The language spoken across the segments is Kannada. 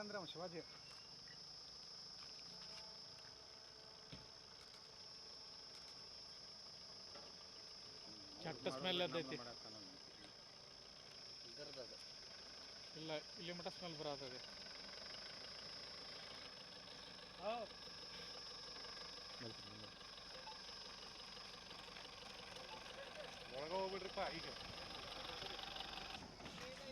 ಹೊರಗೆ ಆ ಕಡೆ ಅಂದ್ರೆ ಅವ ಶಿವಾಜಿ ಕೆಟ್ಟ ಸ್ಮೆಲ್ ಎದ್ದೈತಿ ಇಲ್ಲ ಇಲ್ಲಿ ಮಟ ಸ್ಮೆಲ್ ಬರತ್ತದ ಒಳಗೆ ಹೋಗ್ಬಿಡ್ರಿಪ್ಪ ಈಗ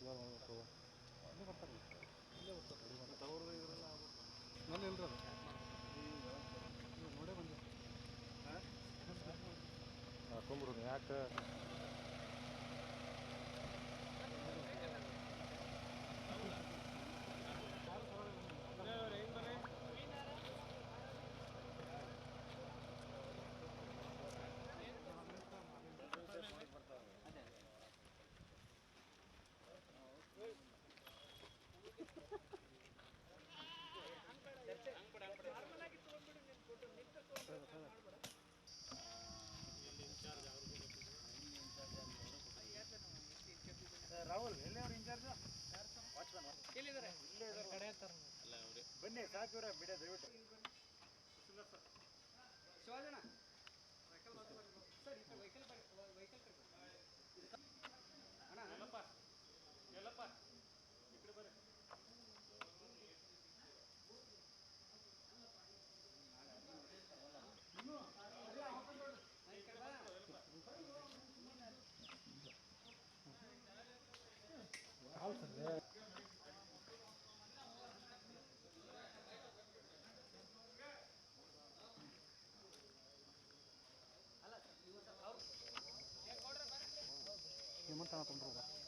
ನಡ್ರಿ ಸ್ಮೆಲ್ ಇಲ್ರಿ ಅದು ಇಲ್ಲ, ನೋಡೇ ಬಂದೆ ಹಾಕೊಂಬಿಡೋದು ಯಾಕೆ ಬನ್ನಿ ಬಿಡ ದಯವಿಟ್ಟು. na tumbuka.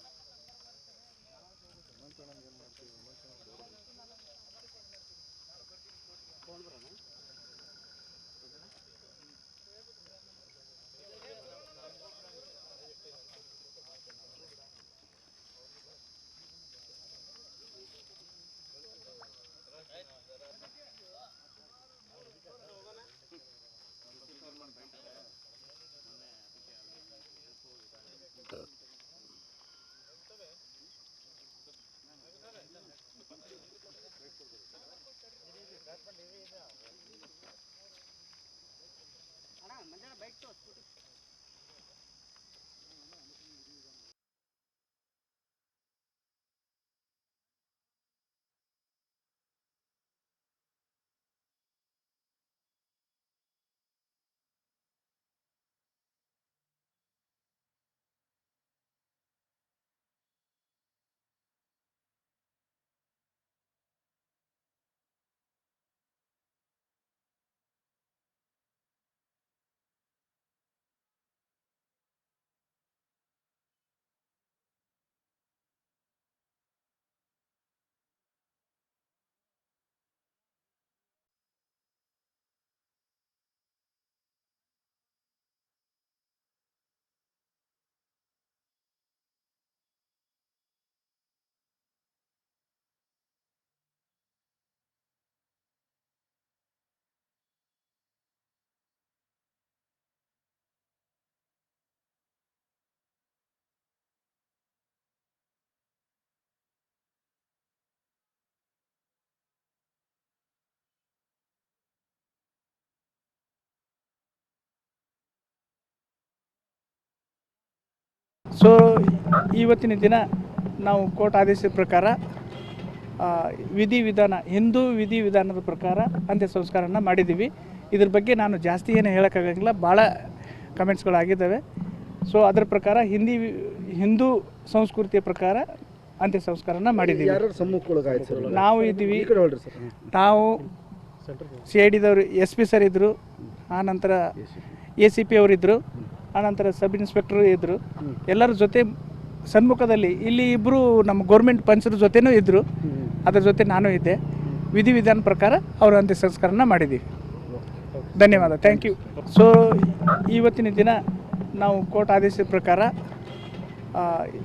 ಸೊ ಇವತ್ತಿನ ದಿನ ನಾವು ಕೋರ್ಟ್ ಆದೇಶದ ಪ್ರಕಾರ ವಿಧಿವಿಧಾನ ಹಿಂದೂ ವಿಧಿವಿಧಾನದ ಪ್ರಕಾರ ಅಂತ್ಯ ಸಂಸ್ಕಾರನ ಮಾಡಿದ್ದೀವಿ. ಇದ್ರ ಬಗ್ಗೆ ನಾನು ಜಾಸ್ತಿ ಏನು ಹೇಳೋಕ್ಕಾಗಂಗಿಲ್ಲ. ಭಾಳ ಕಮೆಂಟ್ಸ್ಗಳಾಗಿದ್ದಾವೆ. ಸೊ ಅದರ ಪ್ರಕಾರ ಹಿಂದಿ ಹಿಂದೂ ಸಂಸ್ಕೃತಿಯ ಪ್ರಕಾರ ಅಂತ್ಯ ಸಂಸ್ಕಾರನ ಮಾಡಿದ್ದೀವಿ. ನಾವು ಇದ್ದೀವಿ. ನಾವು ಸಿ ಐ ಡಿದವರು ಎಸ್ ಪಿ ಸರ್ ಇದ್ದರು ಆನಂತರ ಎ ಸಿ ಪಿ ಅವರಿದ್ದರು ಆನಂತರ ಸಬ್ ಇನ್ಸ್ಪೆಕ್ಟರ್ ಇದ್ದರು ಎಲ್ಲರ ಜೊತೆ ಸನ್ಮುಖದಲ್ಲಿ ಇಲ್ಲಿ ಇಬ್ರು ನಮ್ಮ ಗೌರ್ಮೆಂಟ್ ಪಂಚರ ಜೊತೆನೂ ಇದ್ದರು ಅದರ ಜೊತೆ ನಾನು ಇದ್ದೆ. ವಿಧಿವಿಧಾನ ಪ್ರಕಾರ ಅವರ ಅಂತ್ಯ ಸಂಸ್ಕಾರನ ಮಾಡಿದ್ದೀವಿ ಧನ್ಯವಾದ. ಥ್ಯಾಂಕ್ ಯು ಸೊ ಇವತ್ತಿನ ದಿನ ನಾವು ಕೋರ್ಟ್ ಆದೇಶದ ಪ್ರಕಾರ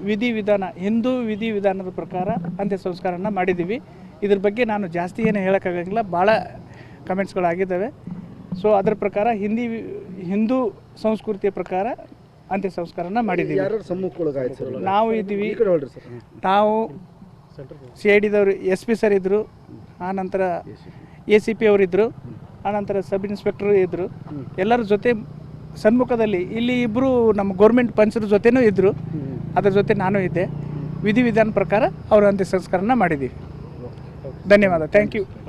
ವಿಧಿವಿಧಾನ, ಹಿಂದೂ ವಿಧಿವಿಧಾನದ ಪ್ರಕಾರ ಅಂತ್ಯ ಸಂಸ್ಕಾರನ ಮಾಡಿದ್ದೀವಿ ಇದ್ರ ಬಗ್ಗೆ ನಾನು ಜಾಸ್ತಿ ಏನು ಹೇಳೋಕ್ಕಾಗಂಗಿಲ್ಲ. ಭಾಳ ಕಮೆಂಟ್ಸ್ಗಳಾಗಿದ್ದಾವೆ ಸೊ ಅದರ ಪ್ರಕಾರ ಹಿಂದಿ ಹಿಂದೂ ಸಂಸ್ಕೃತಿಯ ಪ್ರಕಾರ ಅಂತ್ಯ ಸಂಸ್ಕಾರನ ಮಾಡಿದ್ದೀವಿ ನಾವು ಇದ್ದೀವಿ. ನಾವು ಸಿ ಐ ಡಿದವರು ಎಸ್ ಪಿ ಸರ್ ಇದ್ದರು ಆನಂತರ ಎ ಸಿ ಪಿ ಅವರಿದ್ದರು ಆನಂತರ ಸಬ್ ಇನ್ಸ್ಪೆಕ್ಟರ್ ಇದ್ದರು ಎಲ್ಲರ ಜೊತೆ ಸನ್ಮುಖದಲ್ಲಿ ಇಲ್ಲಿ ಇಬ್ಬರು ನಮ್ಮ ಗೌರ್ಮೆಂಟ್ ಪಂಚರ ಜೊತೆನೂ ಇದ್ದರು ಅದರ ಜೊತೆ ನಾನು ಇದ್ದೆ. ವಿಧಿವಿಧಾನ ಪ್ರಕಾರ ಅವರು ಅಂತ್ಯ ಸಂಸ್ಕಾರನ ಮಾಡಿದ್ದೀವಿ. ಧನ್ಯವಾದ. Thank you